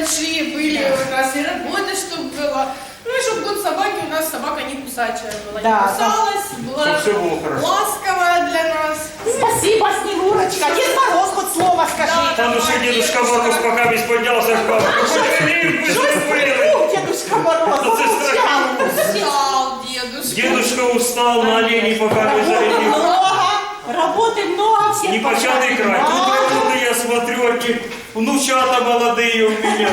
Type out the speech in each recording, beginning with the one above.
большие были у нас, и работа, чтобы была. Ну и чтобы год собаки у нас собака не кусачая была. Да, не кусалась, была Чтоб всё было хорошо. ласковая для нас. Спасибо, Снегурочка. Дед Мороз хоть слово скажи. Там уже дедушка Мороз пока не поднялся, что? Дедушка Мороз. Устал дедушка. Дедушка устал на оленей, пока не Работы много, работы много, Непочатый край. Тут я смотрю, внучата молодые у меня.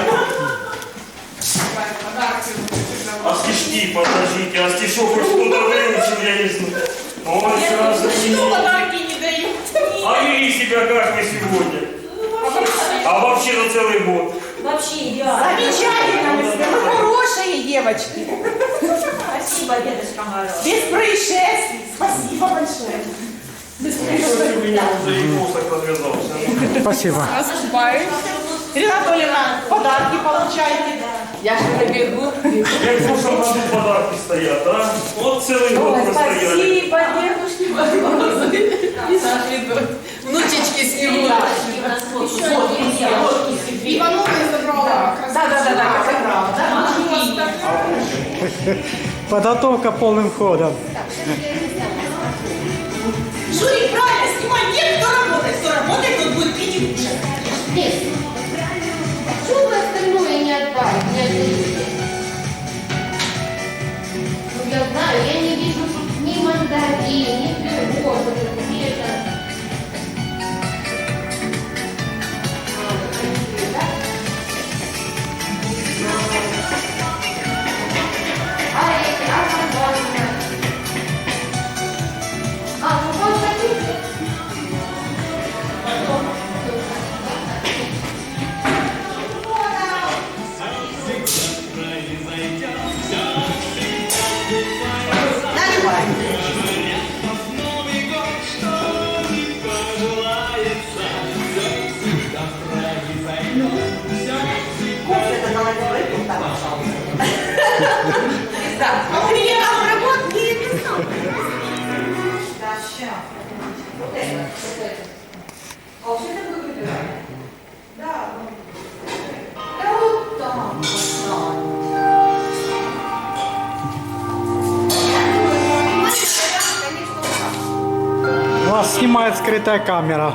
А стишки, подождите, а стишок хоть кто-то выучил, я не знаю. Ой, сразу Что не- подарки не дают? А вели себя как вы сегодня? А вообще на целый год. Вообще идеально. Замечательно, вы хорошие девочки. Спасибо, дедушка Мороз. Без происшествий. Спасибо большое. У меня уже и нос так развязался. Спасибо. Наступает. Ирина Анатольевна, подарки получайте. Я же набегу. Как в прошлом году подарки стоят, а? Вот целый год простояли. Спасибо, дедушке Морозу. Внучечки с него. Девочки у нас вот, вот, девочки. Иванова я забрала. Да, да, да, да, забрала, да? Подготовка полным ходом. Жюри, А вот это вы выбираете? Да, ну. Да вот там. Да. Вас снимает скрытая камера.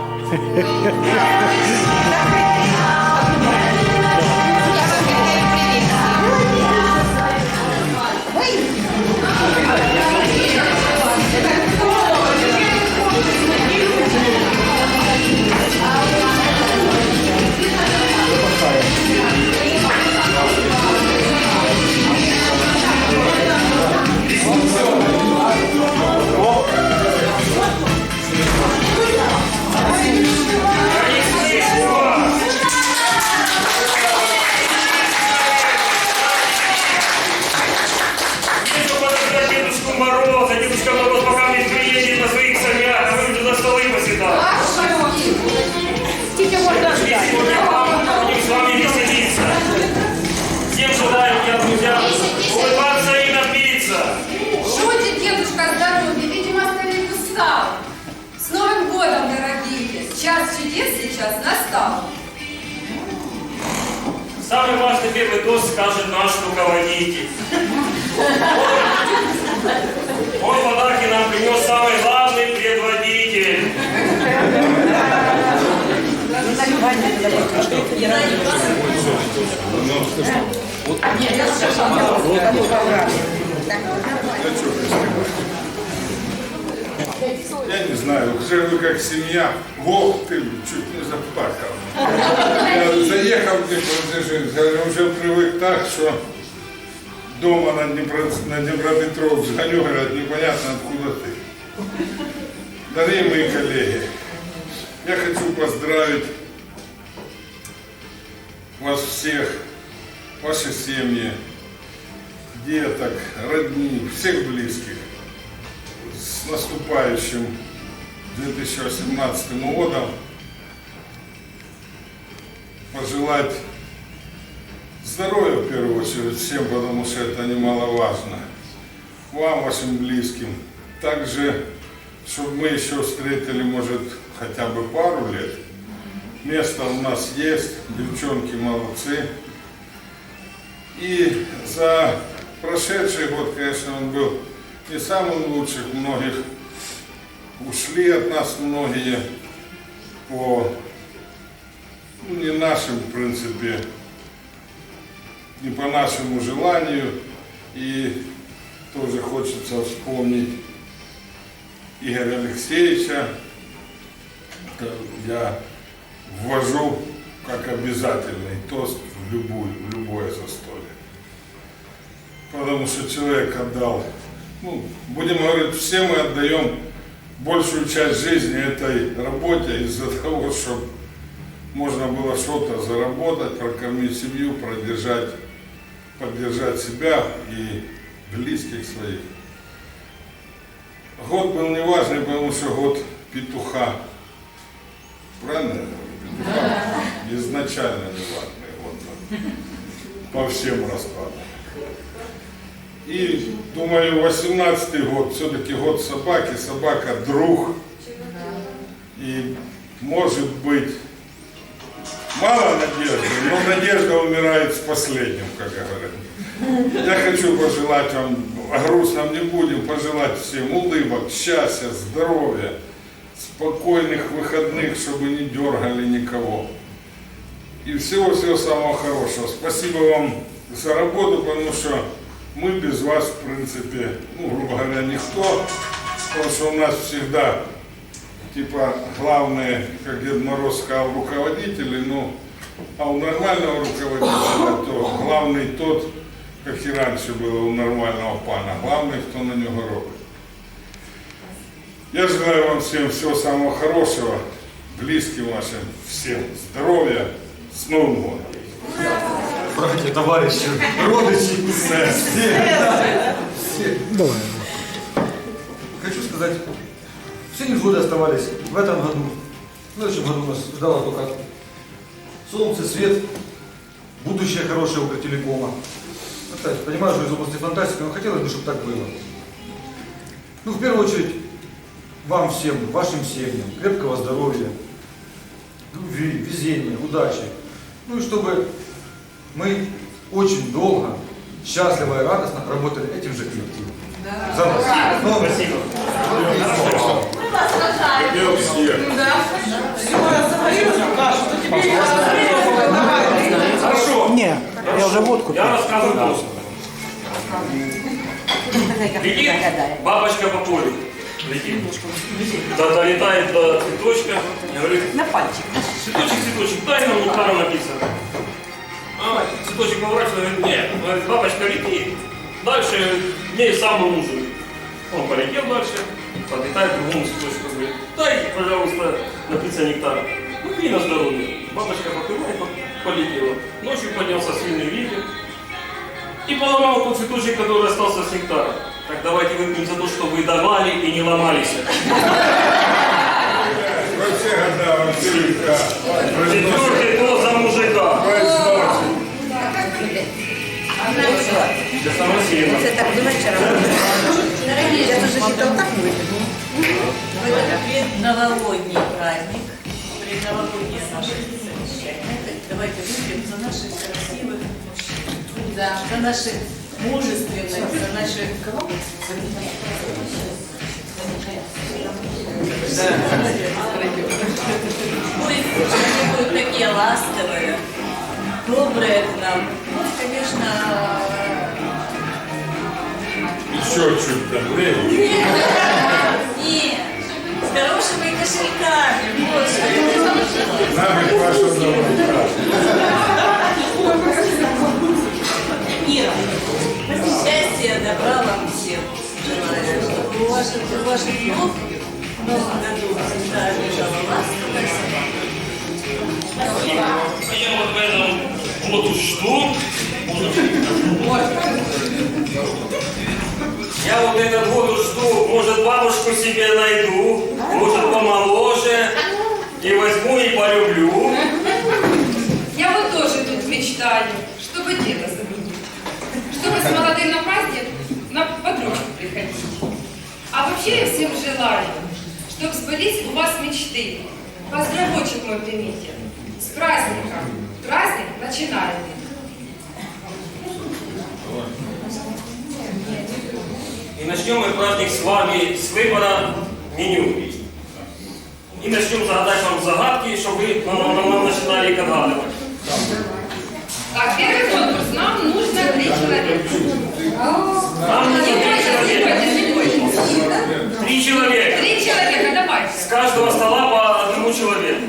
Самый важный первый тост скажет наш руководитель. Он, он подарки нам принес самый главный предводитель. Я не знаю, уже вы как семья, Бог ты чуть не заплакал. Я заехал в Днепродзержинск, я уже привык так, что дома на, Днепро, на Днепропетровск звоню, говорят, непонятно откуда ты. Дорогие мои коллеги, я хочу поздравить вас всех, ваши семьи, деток, родни, всех близких. С наступающим 2018 годом пожелать здоровья в первую очередь всем, потому что это немаловажно. Вам, вашим близким. Также, чтобы мы еще встретили, может, хотя бы пару лет. Место у нас есть, девчонки молодцы. И за прошедший год, конечно, он был не самым лучшим. Многих ушли от нас многие по ну, не нашим, в принципе, не по нашему желанию. И тоже хочется вспомнить Игоря Алексеевича. Я ввожу как обязательный тост в, любую, в любое застолье. Потому что человек отдал, ну, будем говорить, все мы отдаем большую часть жизни этой работе из-за того, чтобы можно было что-то заработать, прокормить семью, продержать, поддержать себя и близких своих. Год был неважный, потому что год петуха. Правильно? я говорю? Петуха. Изначально неважный год. был. По всем раскладам. И думаю, 18 год, все-таки год собаки, собака друг. И может быть, мало надежды, но надежда умирает с последним, как говорят. Я хочу пожелать вам, о грустном не будем, пожелать всем улыбок, счастья, здоровья, спокойных выходных, чтобы не дергали никого. И всего-всего самого хорошего. Спасибо вам за работу, потому что мы без вас, в принципе, ну, грубо говоря, никто, потому что у нас всегда, типа, главные, как Дед Мороз сказал, руководители, ну, а у нормального руководителя, то главный тот, как и раньше было у нормального пана, главный, кто на него робит. Я желаю вам всем всего самого хорошего, близким вашим всем здоровья, с Новым годом! Братья, товарищи, родичи, все. Все. Давай. Хочу сказать, все невзгоды оставались в этом году. В следующем году нас ждало только солнце, свет, будущее хорошее у телекома. Опять, понимаю, что из области фантастики, но хотелось бы, чтобы так было. Ну, в первую очередь, вам всем, вашим семьям, крепкого здоровья, любви, везения, удачи. Ну и чтобы мы очень долго, счастливо и радостно работали этим же коллективом. За вас. Ну, Спасибо. Мы вас рожаем. Любил всех. Хорошо. Не, я уже водку Я рассказываю просто. Летит бабочка по полю. Летит. Да, долетает до цветочка. Говорит, На пальчик. цветочек, цветочек, дай нам там написано. А, цветочек поворачивается, говорит, нет. Говорит, бабочка лети. Дальше мне сам нужен. Он полетел дальше, подлетает к другому цветочку, говорит, дай, пожалуйста, напиться нектара. Ну, пей на здоровье. Бабочка попивает, по- полетела. Ночью поднялся сильный ветер и поломал тот цветочек, который остался с нектара. Так давайте выпьем за то, что вы давали и не ломались. Во все года, во все века. Четвертый год за мужика. Для самого сильного. Це так до вечора. Я тоже считал так Предновогодний праздник, предновогоднее наше совещание. Давайте выпьем за наших красивых мужчин, да. за наших мужественных, за наших кого? Пусть они будут такие ласковые, добрые к нам. Ну, конечно, Еще чуть хорошими кошельками. Навіть ваша заводка. Ира, счастья, добра вам всем желаю, чтобы у ваших, у ваших ног в новом году всегда лежала ласковая собака. Я вот в этом вот жду. Я вот этот год жду, может бабушку себе найду, может помоложе, и возьму и полюблю. Я вот тоже тут мечтаю, чтобы деда заменить. Чтобы с молодым на праздник на подружку приходить. А вообще я всем желаю, чтобы сбылись у вас мечты. Поздравочек мой примите. С праздником. Праздник начинается. И начнем мы праздник с вами с выбора меню. И начнем загадать вам загадки, чтобы вы нам, нам, нам начинали их. Так, первый конкурс. Нам нужно три человека. Нам нужно три человека. Три человека. Три человека, давай. С каждого стола по одному человеку.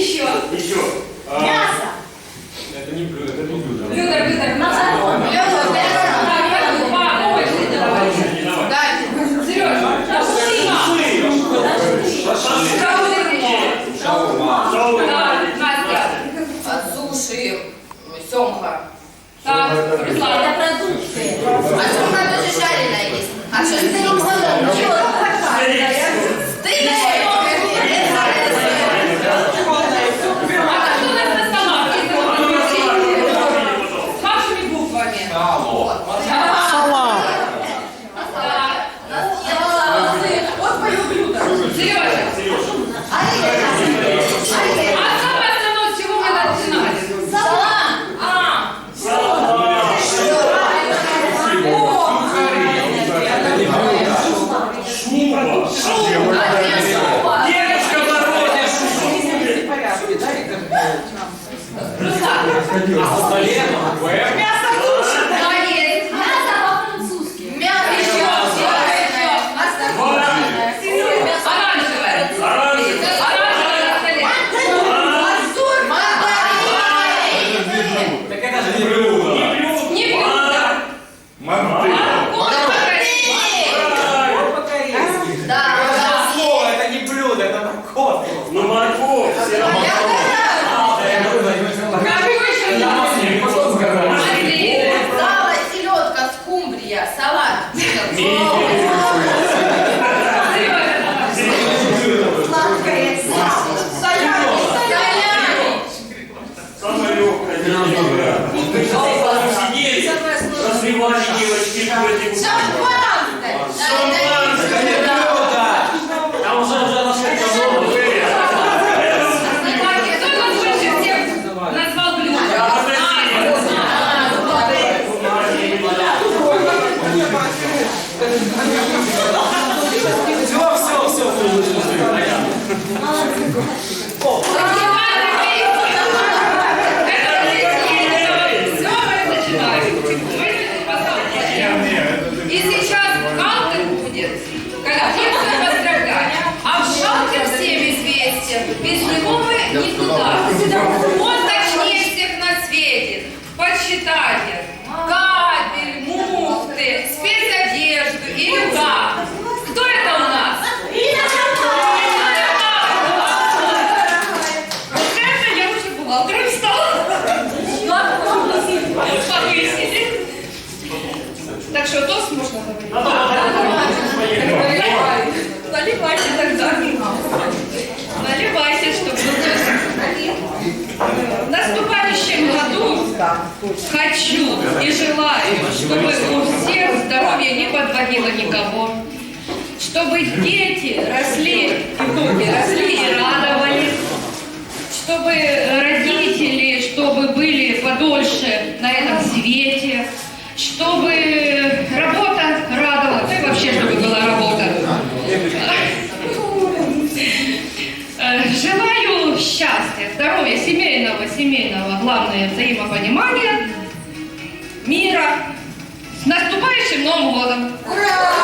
Еще. Еще. А, Мясо. Это не блюдо. Хочу и желаю, чтобы у всех здоровье не подводило никого, чтобы дети росли, росли и радовались, чтобы родители, чтобы были подольше на этом свете, чтобы работа радовала, ну и вообще, чтобы была работа. Желаю счастья, здоровья, семейного, семейного, главное, взаимопонимания, Наступающим Новым годом! Ура!